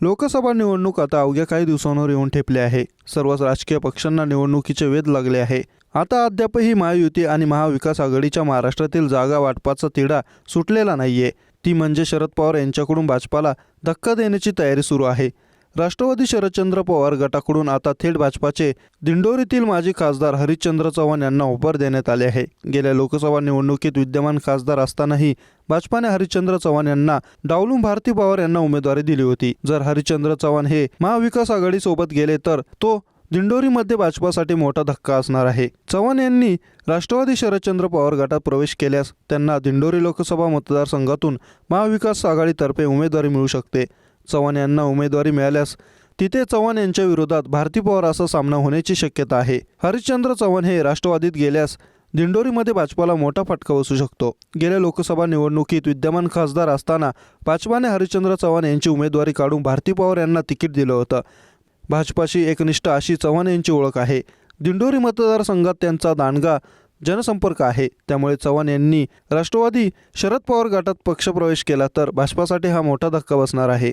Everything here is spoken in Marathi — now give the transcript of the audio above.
लोकसभा निवडणूक आता अवघ्या काही दिवसांवर येऊन ठेपली आहे. सर्वच राजकीय पक्षांना निवडणुकीचे वेध लागले आहे. आता अद्यापही महायुती आणि महाविकास आघाडीच्या महाराष्ट्रातील जागा वाटपाचा तिढा सुटलेला नाहीये. ती म्हणजे शरद पवार यांच्याकडून भाजपाला धक्का देण्याची तयारी सुरू आहे. राष्ट्रवादी शरदचंद्र पवार गटाकडून आता थेट भाजपाचे दिंडोरीतील माजी खासदार हरिश्चंद्र चव्हाण यांना ऑफर देण्यात आले आहे. गेल्या लोकसभा निवडणुकीत विद्यमान खासदार असतानाही भाजपाने हरिश्चंद्र चव्हाण यांना डावलून भारती पवार यांना उमेदवारी दिली होती. जर हरिश्चंद्र चव्हाण हे महाविकास आघाडीसोबत गेले तर तो दिंडोरीमध्ये भाजपासाठी मोठा धक्का असणार आहे. चव्हाण यांनी राष्ट्रवादी शरदचंद्र पवार गटात प्रवेश केल्यास त्यांना दिंडोरी लोकसभा मतदारसंघातून महाविकास आघाडीतर्फे उमेदवारी मिळू शकते. चव्हाण यांना उमेदवारी मिळाल्यास तिथे चव्हाण यांच्या विरोधात भारती पवार असा सामना होण्याची शक्यता आहे. हरिश्चंद्र चव्हाण हे राष्ट्रवादीत गेल्यास दिंडोरीमध्ये भाजपाला मोठा फटका बसू शकतो. गेल्या लोकसभा निवडणुकीत विद्यमान खासदार असताना भाजपाने हरिश्चंद्र चव्हाण यांची उमेदवारी काढून भारती पवार यांना तिकीट दिलं होतं. भाजपाशी एकनिष्ठ अशी चव्हाण यांची ओळख आहे. दिंडोरी मतदारसंघात त्यांचा दांडगा जनसंपर्क आहे. त्यामुळे चव्हाण यांनी राष्ट्रवादी शरद पवार गटात पक्षप्रवेश केला तर भाजपासाठी हा मोठा धक्का बसणार आहे.